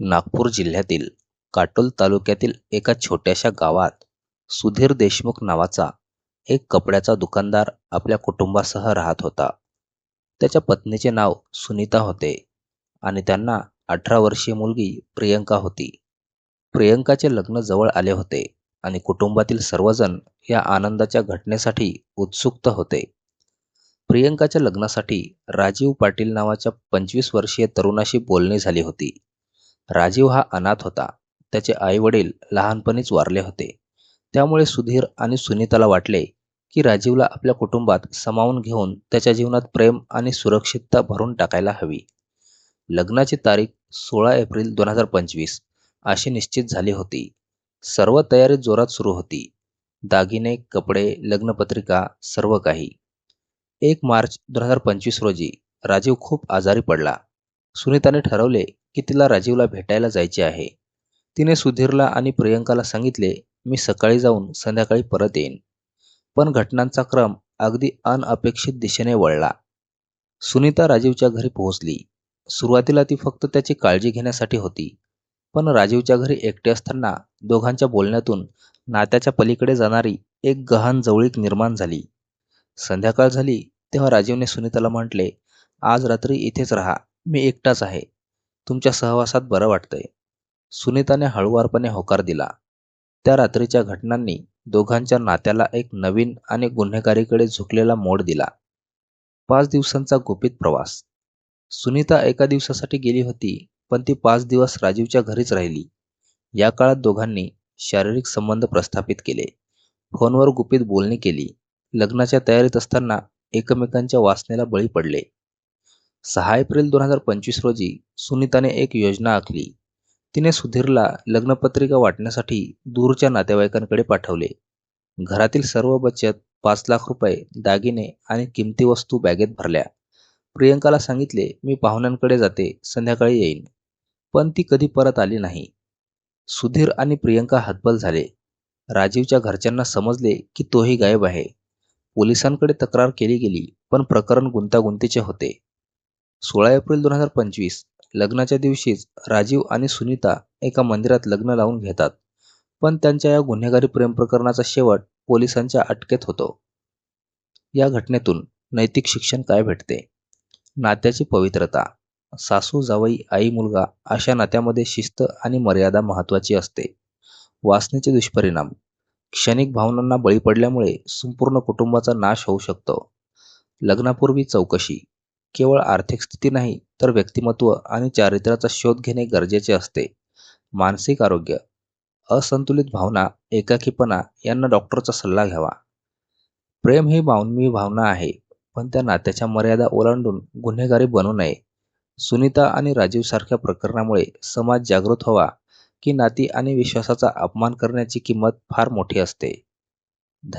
नागपूर जिल्ह्यातील काटोल तालुक्यातील एका छोट्याशा गावात सुधीर देशमुख नावाचा एक कपड्याचा दुकानदार आपल्या कुटुंबासह राहत होता. त्याच्या पत्नीचे नाव सुनीता होते आणि त्यांना अठरा वर्षीय मुलगी प्रियंका होती. प्रियंकाचे लग्न जवळ आले होते आणि कुटुंबातील सर्वजण या आनंदाच्या घटनेसाठी उत्सुक होते. प्रियंकाच्या लग्नासाठी राजीव पाटील नावाच्या पंचवीस वर्षीय तरुणाशी बोलणी झाली होती. राजीव हा अनाथ होता. त्याचे आईवडील लहानपणीच वारले होते. त्यामुळे सुधीर आणि सुनीताला वाटले की राजीवला आपल्या कुटुंबात सामावून घेऊन त्याच्या जीवनात प्रेम आणि सुरक्षितता भरून टाकायला हवी. लग्नाची तारीख सोळा एप्रिल दोन हजार पंचवीस अशी निश्चित झाली होती. सर्व तयारी जोरात सुरू होती. दागिने, कपडे, लग्नपत्रिका सर्व काही. एक मार्च दोन हजार पंचवीस रोजी राजीव खूप आजारी पडला. सुनीताने ठरवले की तिला राजीवला भेटायला जायचे आहे. तिने सुधीरला आणि प्रियंकाला सांगितले, मी सकाळी जाऊन संध्याकाळी परत येईन. पण घटनांचा क्रम अगदी अनअपेक्षित दिशेने वळला. सुनीता राजीवच्या घरी पोहोचली. सुरुवातीला ती फक्त त्याची काळजी घेण्यासाठी होती. पण राजीवच्या घरी एकटे असताना दोघांच्या बोलण्यातून नात्याच्या पलीकडे जाणारी एक गहन जवळीक निर्माण झाली. संध्याकाळ झाली तेव्हा राजीवने सुनीताला म्हटले, आज रात्री इथेच राहा. मी एकटाच आहे. तुमच्या सहवासात बरं वाटतंय. सुनीताने हळुवारपणे होकार दिला. त्या रात्रीच्या घटनांनी दोघांच्या नात्याला एक नवीन आणि गुन्हेगारीकडे झुकलेला मोड दिला. पाच दिवसांचा गुपित प्रवास सुनीता एका दिवसासाठी गेली होती पण ती पाच दिवस राजीवच्या घरीच राहिली. या काळात दोघांनी शारीरिक संबंध प्रस्थापित केले. फोनवर गुपित बोलणी केली. लग्नाच्या तयारीत असताना एकमेकांच्या वासनेला बळी पडले. सहा एप्रिल दोन हजार पंचवीस रोजी सुनीताने एक योजना आखली. तिने सुधीरला लग्नपत्रिका वाटण्यासाठी दूरच्या नातेवाईकांकडे पाठवले. घरातील सर्व बचत, पाच लाख रुपये, दागिने आणि किमती वस्तू बॅगेत भरल्या. प्रियंकाला सांगितले, मी पाहुण्यांकडे जाते, संध्याकाळी येईन. पण ती कधी परत आली नाही. सुधीर आणि प्रियंका हतबल झाले. राजीवच्या घरच्यांना समजले की तोही गायब आहे. पोलिसांकडे तक्रार केली गेली पण प्रकरण गुंतागुंतीचे होते. सोळा एप्रिल दोन हजार पंचवीस लग्नाच्या दिवशीच राजीव आणि सुनीता एका मंदिरात लग्न लावून घेतात. पण त्यांच्या या गुन्हेगारी प्रेम प्रकरणाचा शेवट पोलिसांच्या अटकेत होतो. या घटनेतून नैतिक शिक्षण काय भेटते? नात्याची पवित्रता सासू जावई आई मुलगा अशा नात्यामध्ये शिस्त आणि मर्यादा महत्वाची असते. वासनेचे दुष्परिणाम क्षणिक भावनांना बळी पडल्यामुळे संपूर्ण कुटुंबाचा नाश होऊ शकतो. लग्नापूर्वी चौकशी केवळ आर्थिक स्थिती नाही तर व्यक्तिमत्व आणि चारित्र्याचा शोध घेणे गरजेचे असते. मानसिक आरोग्य असंतुलित भावना, एकाकीपणा यांना डॉक्टरचा सल्ला घ्यावा. प्रेम ही मानवी भावना आहे, पण त्या नात्याच्या मर्यादा ओलांडून गुन्हेगारी बनू नये. सुनीता आणि राजीव सारख्या प्रकरणामुळे समाज जागृत व्हावा की नाती आणि विश्वासाचा अपमान करण्याची किंमत फार मोठी असते.